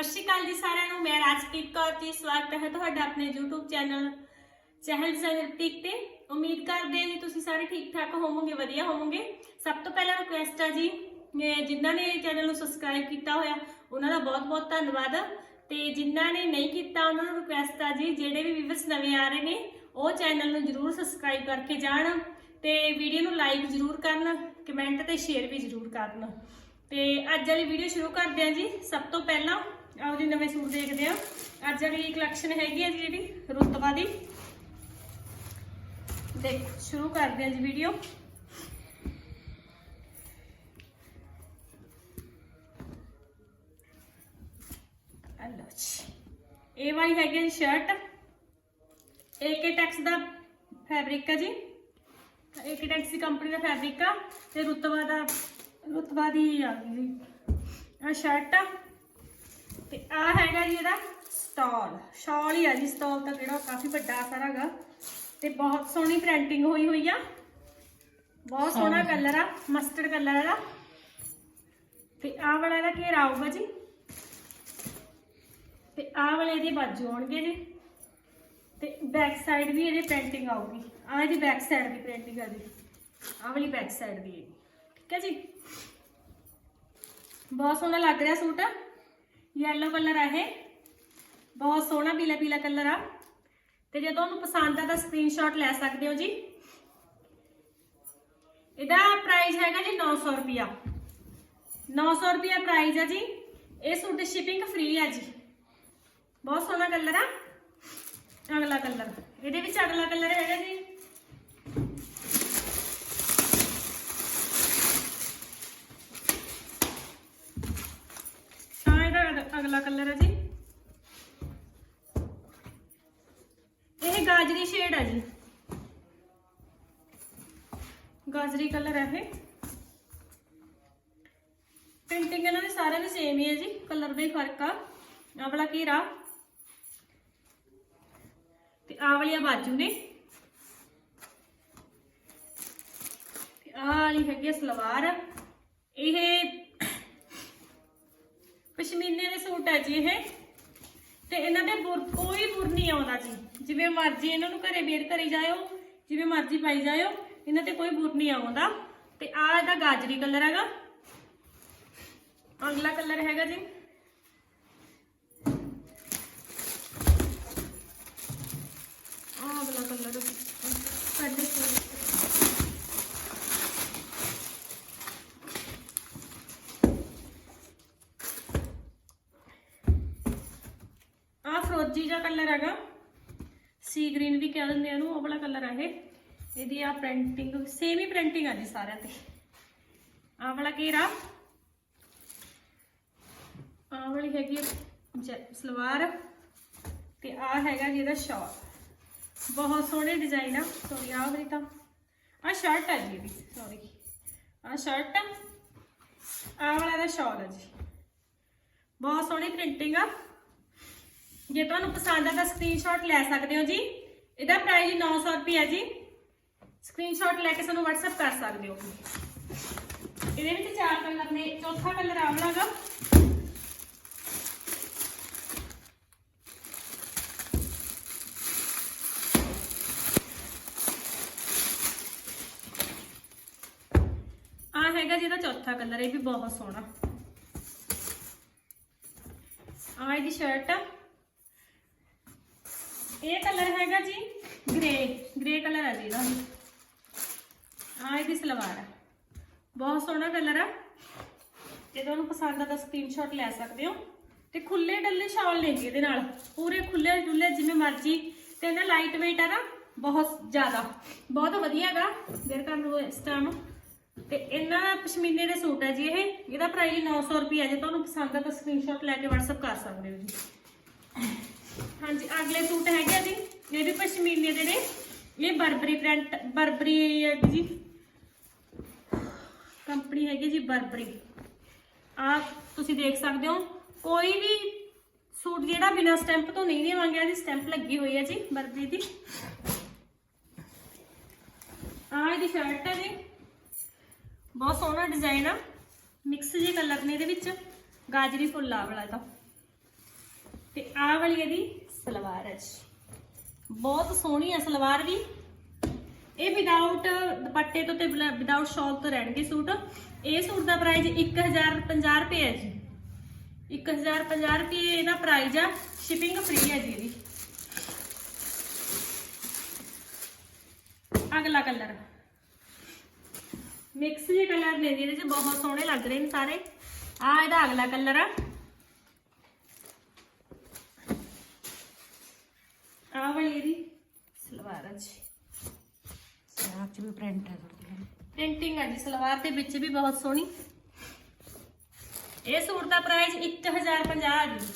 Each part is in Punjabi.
ਸਤਿ ਸ਼੍ਰੀ ਅਕਾਲ ਜੀ ਸਾਰਿਆਂ ਨੂੰ। ਮੈਂ ਰਾਜਪ੍ਰੀਤ ਕੌਰ ਜੀ। ਸਵਾਗਤ ਹੈ ਤੁਹਾਡਾ ਆਪਣੇ YouTube ਚੈਨਲ ਚਹਿਲ ਡਿਜ਼ਾਈਨਰ ਤੇ। ਉਮੀਦ ਕਰਦੇ ਹਾਂ ਜੀ ਤੁਸੀਂ ਸਾਰੇ ਠੀਕ ਠਾਕ ਹੋਵੋਗੇ, ਵਧੀਆ ਹੋਵੋਗੇ। ਸਭ ਤੋਂ ਪਹਿਲਾਂ ਰਿਕੁਐਸਟ ਆ ਜੀ ਜਿਨ੍ਹਾਂ ਨੇ ਚੈਨਲ ਨੂੰ ਸਬਸਕ੍ਰਾਈਬ ਕੀਤਾ ਹੋਇਆ, ਉਹਨਾਂ ਦਾ ਬਹੁਤ ਬਹੁਤ ਧੰਨਵਾਦ। ਤੇ ਜਿਨ੍ਹਾਂ ਨੇ ਨਹੀਂ ਕੀਤਾ, ਉਹਨਾਂ ਨੂੰ ਰਿਕੁਐਸਟ ਆ ਜੀ, ਜਿਹੜੇ ਵੀ ਵੀਵਰਸ ਨਵੇਂ ਆ ਰਹੇ ਨੇ, ਉਹ ਚੈਨਲ ਨੂੰ ਜਰੂਰ ਸਬਸਕ੍ਰਾਈਬ ਕਰਕੇ ਜਾਣ ਤੇ ਵੀਡੀਓ ਨੂੰ ਲਾਈਕ ਜਰੂਰ ਕਰਨ ਕਮੈਂਟ ਤੇ ਸ਼ੇਅਰ ਵੀ ਜਰੂਰ ਕਰਨ। ਤੇ ਅੱਜ ਵਾਲੀ ਵੀਡੀਓ ਸ਼ੁਰੂ ਕਰਦੇ ਹਾਂ ਜੀ। ਸਭ ਤੋਂ ਪਹਿਲਾਂ ਆਓ ਜੀ, ਨਵੇਂ ਸੂਟ ਦੇਖਦੇ ਹਾਂ। ਅੱਜ ਵਾਲੀ ਕਲੈਕਸ਼ਨ ਹੈਗੀ ਹੈ ਜੀ ਜਿਹੜੀ ਰੁਤਬਾ ਦੀ। ਦੇਖ, ਸ਼ੁਰੂ ਕਰਦੇ ਹਾਂ ਜੀ ਵੀਡੀਓ ਇਹ ਵਾਲੀ ਹੈਗੀ ਹੈ ਜੀ ਸ਼ਰਟ ਏਕੇ ਟੈਕਸ ਦਾ ਫੈਬਰਿਕ ਆ ਜੀ। ਏਕੇ ਟੈਕਸ ਦੀ ਕੰਪਨੀ ਦਾ ਫੈਬਰਿਕ ਆ। ਤੇ ਰੁਤਬਾ ਦਾ, ਰੁਤਬਾ ਦੀ ਆ ਜੀ। ਆ ਸ਼ਰਟ ਆ। ਤੇ ਆ ਹੈਗਾ ਜੀ ਇਹਦਾ ਸਟਾਲ। ਸ਼ਾਲ ਹੀ ਆ ਜੀ ਸਟਾਲ ਤਾਂ ਜਿਹੜਾ ਕਾਫੀ ਵੱਡਾ ਸਾਰਾ ਹੈਗਾ ਤੇ ਬਹੁਤ ਸੋਹਣੀ ਪ੍ਰਿੰਟਿੰਗ ਹੋਈ ਹੋਈ ਆ। ਬਹੁਤ ਸੋਹਣਾ ਕਲਰ ਆ ਮਸਟਰਡ ਕਲਰ ਆ ਤੇ ਆਹ ਵਾਲਾ ਇਹਦਾ ਘੇਰਾ ਆਊਗਾ ਜੀ। ਤੇ ਆਹ ਵਾਲੇ ਇਹਦੇ ਬਾਜੂ ਆਉਣਗੇ ਜੀ। ਤੇ ਬੈਕ ਸਾਈਡ ਵੀ ਇਹਦੀ ਪ੍ਰਿੰਟਿੰਗ ਆਊਗੀ। ਆਹ ਇਹਦੀ ਬੈਕ ਸਾਈਡ ਦੀ ਪ੍ਰਿੰਟਿੰਗ ਆ ਜੀ ਆਹ ਵਾਲੀ ਬੈਕ ਸਾਈਡ ਦੀ ਠੀਕ ਹੈ ਜੀ? ਬਹੁਤ ਸੋਹਣਾ ਲੱਗ ਰਿਹਾ ਸੂਟ। ਯੈਲੋ ਕਲਰ ਆ ਇਹ। ਬਹੁਤ ਸੋਹਣਾ ਪੀਲਾ ਪੀਲਾ ਕਲਰ ਆ। ਤੇ ਜੇ ਤੁਹਾਨੂੰ ਪਸੰਦ ਆ ਤਾਂ ਸਕਰੀਨਸ਼ਾਟ ਲੈ ਸਕਦੇ ਹੋ ਜੀ। ਇਹਦਾ ਪ੍ਰਾਈਸ ਹੈਗਾ ਜੀ 900 ਰੁਪਿਆ 900 ਰੁਪਿਆ ਪ੍ਰਾਈਸ ਆ ਜੀ। ਇਹ ਸੂਟ ਸ਼ਿਪਿੰਗ ਫ੍ਰੀ ਆ ਜੀ। ਬਹੁਤ ਸੋਹਣਾ ਕਲਰ ਆ। ਅਗਲਾ ਕਲਰ ਇਹਦੇ ਵਿੱਚ ਅਗਲਾ ਕਲਰ ਹੈਗਾ ਜੀ ਆ ਇਹਦਾ ਅਗ- ਕਲਰ ਹੈ ਜੀ? ਇਹ ਗਾਜਰੀ ਸ਼ੇਡ ਹੈ ਜੀ। ਗਾਜਰੀ ਕਲਰ ਹੈ ਇਹ। ਪ੍ਰਿੰਟਿੰਗ ਇਹਨਾਂ ਦੇ ਸਾਰਿਆਂ ਦੀ ਸੇਮ ਹੀ ਹੈ ਜੀ, ਕਲਰ ਦਾ ਹੀ ਫ਼ਰਕ ਆ। ਆਹ ਵਾਲਾ ਘੇਰਾ। ਤੇ ਆਹ ਵਾਲੀਆਂ ਬਾਜੂ ਨੇ। ਤੇ ਆਹ ਵਾਲੀ ਹੈਗੀ ਆ ਸਲਵਾਰ। ਇਹ ਪਸ਼ਮੀਨੇ ਦੇ ਸੂਟ ਹੈ ਜੀ ਇਹ। ਤੇ ਇਹਨਾਂ ਦੇ ਬੁਰ ਕੋਈ ਬੁਰ ਨਹੀਂ ਆਉਂਦਾ ਜੀ। ਜਿਵੇਂ ਮਰਜ਼ੀ ਇਹਨਾਂ ਨੂੰ ਘਰੇ ਵੇਅਰ ਕਰੀ ਜਾਇਓ, ਜਿਵੇਂ ਮਰਜ਼ੀ ਪਾਈ ਜਾਇਓ, ਇਹਨਾਂ ਤੇ ਕੋਈ ਬੁਰ ਨਹੀਂ ਆਉਂਦਾ। ਤੇ ਆਹ ਇਹਦਾ ਗਾਜਰੀ ਕਲਰ ਹੈਗਾ। ਅਗਲਾ ਕਲਰ ਹੈਗਾ ਜੀ। ਆਹ ਅਗਲਾ ਕਲਰ ਸਾਡੇ ਸੂਟ ਆ ਜਿਹਾ ਕਲਰ ਹੈਗਾ। ਸੀ ਗ੍ਰੀਨ ਵੀ ਕਹਿ ਦਿੰਦੇ ਆ ਇਹਨੂੰ, ਉਹ ਵਾਲਾ ਕਲਰ ਆ ਇਹ। ਇਹਦੀ ਆ ਪ੍ਰਿੰਟਿੰਗ ਸੇਮ ਹੀ ਪ੍ਰਿੰਟਿੰਗ ਆ ਜੀ ਸਾਰਿਆਂ ਤੇ। ਆ ਵਾਲਾ ਘੇਰਾ। ਆ ਵਾਲੀ ਹੈਗੀ ਜੈ- ਸਲਵਾਰ। ਤੇ ਆ ਹੈਗਾ ਜੀ ਇਹਦਾ ਸ਼ਾਲ ਬਹੁਤ ਸੋਹਣੇ ਡਿਜ਼ਾਈਨ ਆ। ਸੋਰੀ ਆ ਵਾਲੀ ਤਾਂ। ਆ ਸ਼ਰਟ ਆ ਜੀ ਇਹਦੀ ਸੌਰੀ ਆ ਸ਼ਰਟ ਆ। ਆ ਵਾਲਾ ਦਾ ਸ਼ਾਲ ਆ ਜੀ। ਬਹੁਤ ਸੋਹਣੀ ਪ੍ਰਿੰਟਿੰਗ ਆ। ਜੇ ਤੁਹਾਨੂੰ ਪਸੰਦ ਆ ਤਾਂ ਸਕਰੀਨਸ਼ਾਟ ਲੈ ਸਕਦੇ ਹੋ ਜੀ। ਇਹਦਾ ਪ੍ਰਾਈਸ 900 ਰੁਪਏ ਜੀ। ਸਕਰੀਨਸ਼ਾਟ ਲੈ ਕੇ ਸਾਨੂੰ WhatsApp ਕਰ ਸਕਦੇ ਹੋ। ਇਹਦੇ ਵਿੱਚ ਚਾਰ ਕਲਰ ਨੇ, ਚੌਥਾ ਕਲਰ ਆਵਲਾਗਾ ਆ ਹੈਗਾ ਜਿਹਦਾ ਚੌਥਾ ਕਲਰ ਇਹ ਵੀ ਬਹੁਤ ਸੋਹਣਾ। ਆ ਇਹਦੀ ਸ਼ਰਟ ਆ। ਇਹ ਕਲਰ ਹੈਗਾ ਜੀ ਗ੍ਰੇ ਗ੍ਰੇ ਕਲਰ ਹੈ ਜੀ ਇਹਦਾ ਆ ਇਹਦੀ ਸਲਵਾਰ ਆ। ਬਹੁਤ ਸੋਹਣਾ ਕਲਰ ਆ। ਜੇ ਤੁਹਾਨੂੰ ਪਸੰਦ ਆ ਤਾਂ ਸਕਰੀਨਸ਼ਾਟ ਲੈ ਸਕਦੇ ਹੋ। ਤੇ ਖੁੱਲੇ ਡੱਲੇ ਸ਼ਾਲ ਨੇ ਜੀ ਇਹਦੇ ਨਾਲ। ਪੂਰੇ ਖੁੱਲੇ ਡੁੱਲੇ ਜਿਵੇਂ ਮਰਜ਼ੀ। ਤੇ ਇਹਨਾਂ ਲਾਈਟ weight ਆ ਨਾ ਬਹੁਤ ਜ਼ਿਆਦਾ। ਬਹੁਤ ਵਧੀਆ ਹੈਗਾ। ਦੇਰ ਕਰਨ ਨੂੰ ਇਸ ਟਾਈਮ ਤੇ ਇਹਨਾਂ ਦਾ ਪਸ਼ਮੀਨੇ ਦੇ ਸੂਟ ਹੈ ਜੀ ਇਹ। ਇਹਦਾ ਪ੍ਰਾਈਸ 900 ਰੁਪਏ ਜੇ ਤੁਹਾਨੂੰ ਪਸੰਦ ਆ ਤਾਂ ਸਕਰੀਨਸ਼ਾਟ ਲੈ ਕੇ WhatsApp ਕਰ ਸਕਦੇ ਹੋ ਜੀ। ਹਾਂਜੀ, ਅਗਲੇ ਸੂਟ ਹੈਗੇ ਆ ਜੀ। ਇਹ ਵੀ ਪਸ਼ਮੀਨੇ ਦੇ ਨੇ। ਇਹ ਬਰਬਰੀ ਪ੍ਰਿੰਟ ਬਰਬਰੀ ਹੈ ਜੀ ਕੰਪਨੀ ਹੈਗੀ ਜੀ ਬਰਬਰੀ। ਆ ਤੁਸੀਂ ਦੇਖ ਸਕਦੇ ਹੋ। ਕੋਈ ਵੀ ਸੂਟ ਜਿਹੜਾ ਬਿਨਾ ਸਟੈਂਪ ਤੋਂ ਨਹੀਂ ਦੇਵਾਂਗੇ, ਇਹਦੀ ਸਟੈਂਪ ਲੱਗੀ ਹੋਈ ਹੈ ਜੀ ਬਰਬਰੀ ਦੀ। ਆ ਇਹਦੀ ਸ਼ਰਟ ਹੈ ਜੀ। ਬਹੁਤ ਸੋਹਣਾ ਡਿਜ਼ਾਈਨ ਆ। ਮਿਕਸ ਜੇ ਕਲਰ ਨੇ ਇਹਦੇ ਵਿੱਚ। ਗਾਜਰੀ ਫੁੱਲ ਵਾਲਾ ਤਾਂ ਤੇ ਆਹ ਵਾਲੀ ਇਹਦੀ ਸਲਵਾਰ ਹੈ ਜੀ। ਬਹੁਤ ਸੋਹਣੀ ਹੈ ਸਲਵਾਰ ਵੀ। ਇਹ ਵਿਦਆਊਟ ਦੁਪੱਟੇ ਤੋਂ ਤੇ ਵਿਦਆਊਟ ਸ਼ਾਲ ਤੋਂ ਰਹਿਣਗੇ ਸੂਟ। ਇਹ ਸੂਟ ਦਾ ਪ੍ਰਾਈਸ 1050 ਰੁਪਏ ਹੈ ਜੀ। 1050 ਰੁਪਏ ਇਹਦਾ ਪ੍ਰਾਈਸ ਆ। ਸ਼ਿਪਿੰਗ ਫ੍ਰੀ ਹੈ ਜੀ ਇਹਦੀ। ਅਗਲਾ ਕਲਰ ਮਿਕਸ ਜਿਹੇ ਕਲਰ ਨੇ ਜੀ ਇਹਦੇ ਚ। ਬਹੁਤ ਸੋਹਣੇ ਲੱਗ ਰਹੇ ਨੇ ਸਾਰੇ। ਆ ਇਹਦਾ ਅਗਲਾ ਕਲਰ ਆ ਵਾਲੀ ਇਹਦੀ ਸਲਵਾਰ ਆ ਜੀ ਸਲਵਾਰ ਵੀ ਪ੍ਰਿੰਟ ਹੈ ਥੋੜੀ ਪ੍ਰਿੰਟਿੰਗ ਆ ਜੀ, ਸਲਵਾਰ ਦੇ ਵਿੱਚ ਵੀ ਬਹੁਤ ਸੋਹਣੀ। ਇਹ ਸੂਟ ਦਾ ਪ੍ਰਾਈਸ 1050 ਜੀ।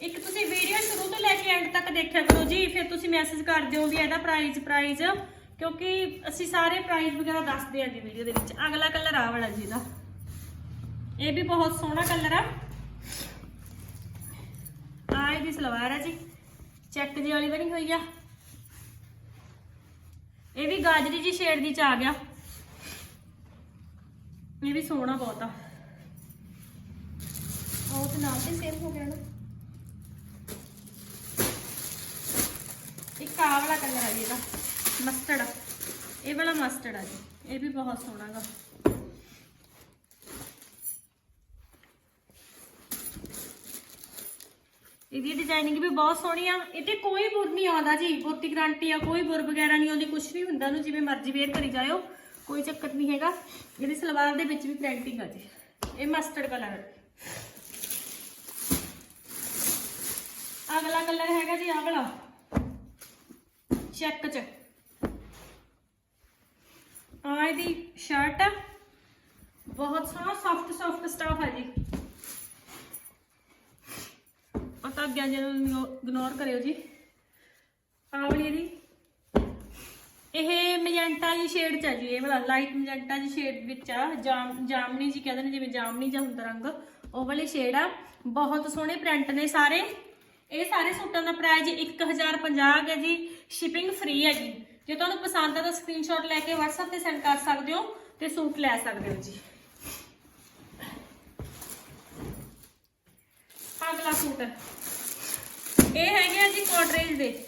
ਇੱਕ ਤੁਸੀਂ ਵੀਡੀਓ ਸ਼ੁਰੂ ਤੋਂ ਲੈ ਕੇ ਐਂਡ ਤੱਕ ਦੇਖਿਆ ਕਰੋ ਜੀ, ਫਿਰ ਤੁਸੀਂ ਮੈਸੇਜ ਕਰ ਦਿਓ ਵੀ ਇਹਦਾ ਪ੍ਰਾਈਸ ਪ੍ਰਾਈਸ ਕਿਉਂਕਿ ਅਸੀਂ ਸਾਰੇ ਪ੍ਰਾਈਸ ਵਗੈਰਾ ਦੱਸਦੇ ਆ ਜੀ ਵੀਡੀਓ ਦੇ ਵਿੱਚ। ਅਗਲਾ ਕਲਰ ਆ ਵਾਲਾ ਜੀ ਦਾ ਇਹ ਵੀ ਬਹੁਤ ਸੋਹਣਾ ਕਲਰ ਆ। ਆ ਇਹਦੀ ਸਲਵਾਰ ਆ ਜੀ। ਚੈੱਕ ਜੀ ਵਾਲੀ ਬਣੀ ਹੋਈ ਆ। ਇਹ ਵੀ ਗਾਜਰੀ ਜੀ ਸ਼ੇਡ ਦੀ ਚ ਆ ਗਿਆ। ਇਹ ਵੀ ਸੋਹਣਾ ਬਹੁਤ ਆ। ਉਹ ਤੇ ਨਾਲ ਤੇ ਸੇਮ ਹੋ ਗਿਆ ਨਾ। ਇੱਕ ਵਾਲਾ ਕਲਰ ਆ ਜੀ ਇਹਦਾ ਮਸਟਰਡ ਇਹ ਵਾਲਾ ਮਸਟਰਡ ਆ ਜੀ ਇਹ ਵੀ ਬਹੁਤ ਸੋਹਣਾ ਗਾ। ਇਹਦੀ ਡਿਜ਼ਾਈਨਿੰਗ ਵੀ ਬਹੁਤ ਸੋਹਣੀ ਆ। ਇਹ ਕੋਈ ਬੁਰ ਨਹੀਂ ਆਉਂਦਾ ਜੀ ਬਹੁਤੀ ਗਾਰੰਟੀ ਆ, ਕੋਈ ਬੁਰ ਵਗੈਰਾ ਨਹੀਂ ਆਉਂਦੀ ਕੁਝ ਨਹੀਂ ਹੁੰਦਾ ਨੂੰ ਜਿਵੇਂ ਮਰਜ਼ੀ ਵੇਅਰ ਕਰੀ ਜਾਇਓ, ਕੋਈ ਚੱਕਰ ਨਹੀਂ ਹੈਗਾ। ਇਹਦੀ ਸਲਵਾਰ ਦੇ ਵਿੱਚ ਵੀ ਪ੍ਰਿੰਟਿੰਗ ਆ ਜੀ। ਇਹ ਮਸਟਰਡ ਕਲਰ ਅਗਲਾ ਕਲਰ ਹੈਗਾ ਜੀ ਆਹ ਵਾਲਾ। ਚੈੱਕ ਚ। ਆ ਇਹਦੀ ਸ਼ਰਟ ਬਹੁਤ ਸੋਹਣਾ ਸੌਫਟ ਸੌਫਟ ਸਟਾਫ ਹੈ ਜੀ। ਪਤਾ ਅੱਗੇ ਇਗਨੋਰ ਕਰਿਓ ਜੀ। ਆਹ ਵਾਲੀ ਇਹ ਮੈਜੈਂਟਾ ਜੀ ਸ਼ੇਡ ਚ ਆ ਜੀ, ਇਹ ਵਾਲਾ ਲਾਈਟ ਮੈਜੈਂਟਾ ਜੀ ਸ਼ੇਡ ਵਿੱਚ ਆ, ਜਾਮ ਜਾਮਨੀ ਜੀ ਕਹਿੰਦੇ ਨੇ ਜਿਵੇਂ ਜਾਮਨੀ ਜਾਂ ਹੁੰਦਾ ਰੰਗ। ਉਹ ਵਾਲੀ ਸ਼ੇਡ ਆ। ਬਹੁਤ ਸੋਹਣੇ ਪ੍ਰਿੰਟ ਨੇ ਸਾਰੇ। ਇਹ ਸਾਰੇ ਸੂਟਾਂ ਦਾ ਪ੍ਰਾਈਸ 1050 ਹੈ ਜੀ। ਸ਼ਿਪਿੰਗ ਫ੍ਰੀ ਹੈ ਜੀ। ਜੇ ਤੁਹਾਨੂੰ ਪਸੰਦ ਆ ਤਾਂ ਸਕਰੀਨਸ਼ਾਟ ਲੈ ਕੇ WhatsApp ਤੇ ਸੈਂਡ ਕਰ ਸਕਦੇ ਹੋ ਤੇ ਸੂਟ ਲੈ ਸਕਦੇ ਹੋ ਜੀ। ਅਗਲਾ ਸੂਟ। ਇਹ ਹੈਗੇ ਆ ਜੀ ਕੋਟਰੇਜ ਦੇ।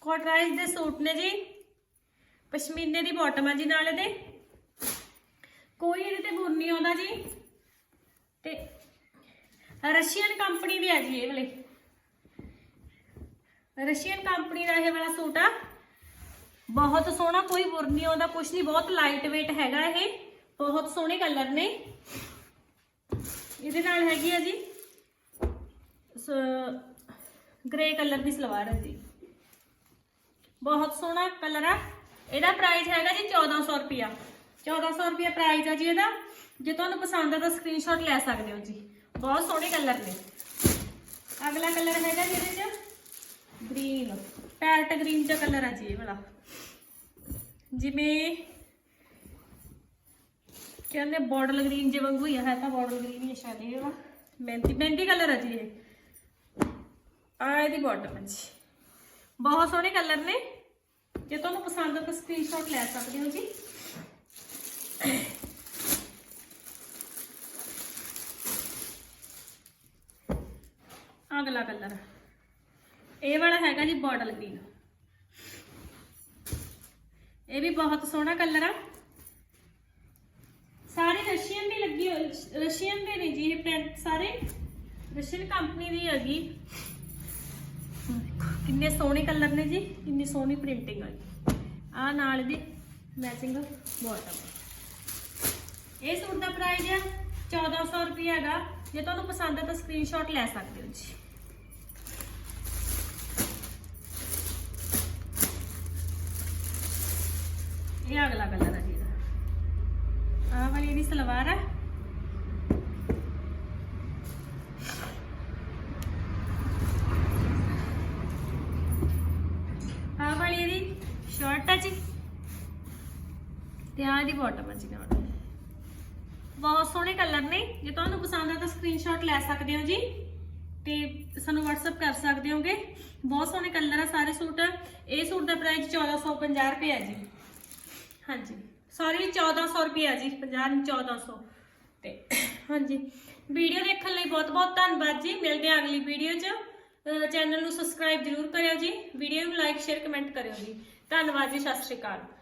ਕੋਟਰਾਈਜ਼ ਦੇ ਸੂਟ ਨੇ ਜੀ। ਪਸ਼ਮੀਨੇ ਦੀ ਬਾਟਮ ਆ ਜੀ ਨਾਲ ਇਹਦੇ। ਕੋਈ ਇਹਦੇ ਤੇ ਬੁਰ ਨਹੀਂ ਆਉਂਦਾ ਜੀ। ਤੇ ਰਸ਼ੀਅਨ ਕੰਪਨੀ ਦੇ ਆ ਜੀ ਇਹ ਵਾਲੇ। ਰਸ਼ੀਅਨ ਕੰਪਨੀ ਦਾ ਇਹ ਵਾਲਾ ਸੂਟ ਆ। ਬਹੁਤ ਸੋਹਣਾ, ਕੋਈ ਬੁਰ ਨਹੀਂ ਆਉਂਦਾ, ਕੁਛ ਨਹੀਂ, ਬਹੁਤ ਲਾਈਟ weight ਹੈਗਾ ਇਹ। ਬਹੁਤ ਸੋਹਣੇ ਕਲਰ ਨੇ। ਇਹਦੇ ਨਾਲ ਹੈਗੀ ਆ ਜੀ ਗ੍ਰੇ ਕਲਰ ਦੀ ਸਲਵਾਰ ਹੈ ਜੀ। ਬਹੁਤ ਸੋਹਣਾ ਕਲਰ ਆ। ਇਹਦਾ ਪ੍ਰਾਈਸ ਹੈਗਾ ਜੀ 1400 ਰੁਪਿਆ 1400 ਰੁਪਿਆ ਪ੍ਰਾਈਸ ਆ ਜੀ ਇਹਦਾ। ਜੇ ਤੁਹਾਨੂੰ ਪਸੰਦ ਆ ਤਾਂ ਸਕਰੀਨਸ਼ਾਟ ਲੈ ਸਕਦੇ ਹੋ ਜੀ। ਬਹੁਤ ਸੋਹਣੇ ਕਲਰ ਨੇ। ਅਗਲਾ ਕਲਰ ਹੈਗਾ ਜੀ ਇਹਦੇ ਚ ਗ੍ਰੀਨ ਪੈਰਟ ਗ੍ਰੀਨ ਦਾ ਕਲਰ ਆ ਜੀ ਇਹ ਵਾਲਾ। ਜਿਵੇਂ ਕਹਿੰਦੇ ਬਾਰਡਰ ਗ੍ਰੀਨ ਜੇ ਵਾਂਗੂ ਹੀ ਹੈ ਤਾਂ ਬਾਰਡਰ ਗ੍ਰੀਨ ਹੀ ਆ ਸ਼ਾਇਦ ਇਹ ਵਾਲਾ। ਮਹਿੰਦੀ ਮਹਿੰਦੀ ਕਲਰ ਆ ਜੀ ਇਹ। ਆ ਇਹਦੀ ਬਾਟਮ ਹੈ ਜੀ ਬਹੁਤ ਸੋਹਣੇ ਕਲਰ ਨੇ। ਜੇ ਤੁਹਾਨੂੰ ਪਸੰਦ ਆ ਤਾਂ ਸਕਰੀਨਸ਼ਾਟ ਲੈ ਸਕਦੇ ਹੋ ਜੀ। ਅਗਲਾ ਕਲਰ ਇਹ ਵਾਲਾ ਹੈਗਾ ਜੀ ਬਾਟਲ ਗ੍ਰੀਨ ਇਹ ਵੀ ਬਹੁਤ ਸੋਹਣਾ ਕਲਰ ਆ। ਸਾਰੇ ਰਸ਼ੀਅਨ ਦੀ ਲੱਗੀ ਰਸ਼ੀਅਨ ਦੇ ਨੇ ਜੀ ਇਹ ਪ੍ਰਿੰਟ ਸਾਰੇ। ਰਸ਼ੀਅਨ ਕੰਪਨੀ ਦੀ ਹੈਗੀ। ਕਿੰਨੇ ਸੋਹਣੇ ਕਲਰ ਨੇ ਜੀ, ਕਿੰਨੀ ਸੋਹਣੀ ਪ੍ਰਿੰਟਿੰਗ ਆ ਆ ਨਾਲ ਦੀ ਮੈਚਿੰਗ ਬਾਟਮ ਇਹ ਸੂਟ ਦਾ ਪ੍ਰਾਈਸ ਹੈ 1400 ਰੁਪਏ ਹੈਗਾ। ਜੇ ਤੁਹਾਨੂੰ ਪਸੰਦ ਹੈ ਤਾਂ ਸਕਰੀਨਸ਼ਾਟ ਲੈ ਸਕਦੇ ਹੋ ਜੀ। ਇਹ ਅਗਲਾ ਕਲਰ ਹੈ ਜੀ ਇਹਦਾ। ਆਹ ਵਾਲੀ ਇਹਦੀ ਸਲਵਾਰ ਹੈ ਆਹ ਵਾਲੀ ਇਹਦੀ ਸ਼ਰਟ ਹੈ ਜੀ ਤੇ ਆਹ ਇਹਦੀ ਬਾਟਮ ਹੈ ਜੀ ਨਾਲ। ਬਹੁਤ ਸੋਹਣੇ ਕਲਰ ਨੇ। ਜੇ ਤੁਹਾਨੂੰ ਪਸੰਦ ਆ ਤਾਂ ਸਕਰੀਨਸ਼ਾਟ ਲੈ ਸਕਦੇ ਹੋ ਜੀ ਤੇ ਸਾਨੂੰ WhatsApp ਕਰ ਸਕਦੇ ਹੋਗੇ। ਬਹੁਤ ਸੋਹਣੇ ਕਲਰ ਆ ਸਾਰੇ ਸੂਟ। ਇਹ ਸੂਟ ਦਾ ਪ੍ਰਾਈਸ 1450 ਰੁਪਏ ਆ ਜੀ। ਹਾਂਜੀ। ਸੌਰੀ 1400 ਰੁਪਏ ਆ ਜੀ। 50 ਨਹੀਂ 1400 ਤੇ ਹਾਂਜੀ। ਵੀਡੀਓ ਦੇਖਣ ਲਈ ਬਹੁਤ ਬਹੁਤ ਧੰਨਵਾਦ ਜੀ। ਮਿਲਦੇ ਹਾਂ ਅਗਲੀ ਵੀਡੀਓ 'ਚ। ਚੈਨਲ ਨੂੰ ਸਬਸਕ੍ਰਾਈਬ ਜਰੂਰ ਕਰਿਓ ਜੀ। ਵੀਡੀਓ ਨੂੰ ਲਾਈਕ ਸ਼ੇਅਰ ਕਮੈਂਟ ਕਰਿਓ ਜੀ। ਧੰਨਵਾਦ ਜੀ। ਸਤਿ ਸ਼੍ਰੀ ਅਕਾਲ।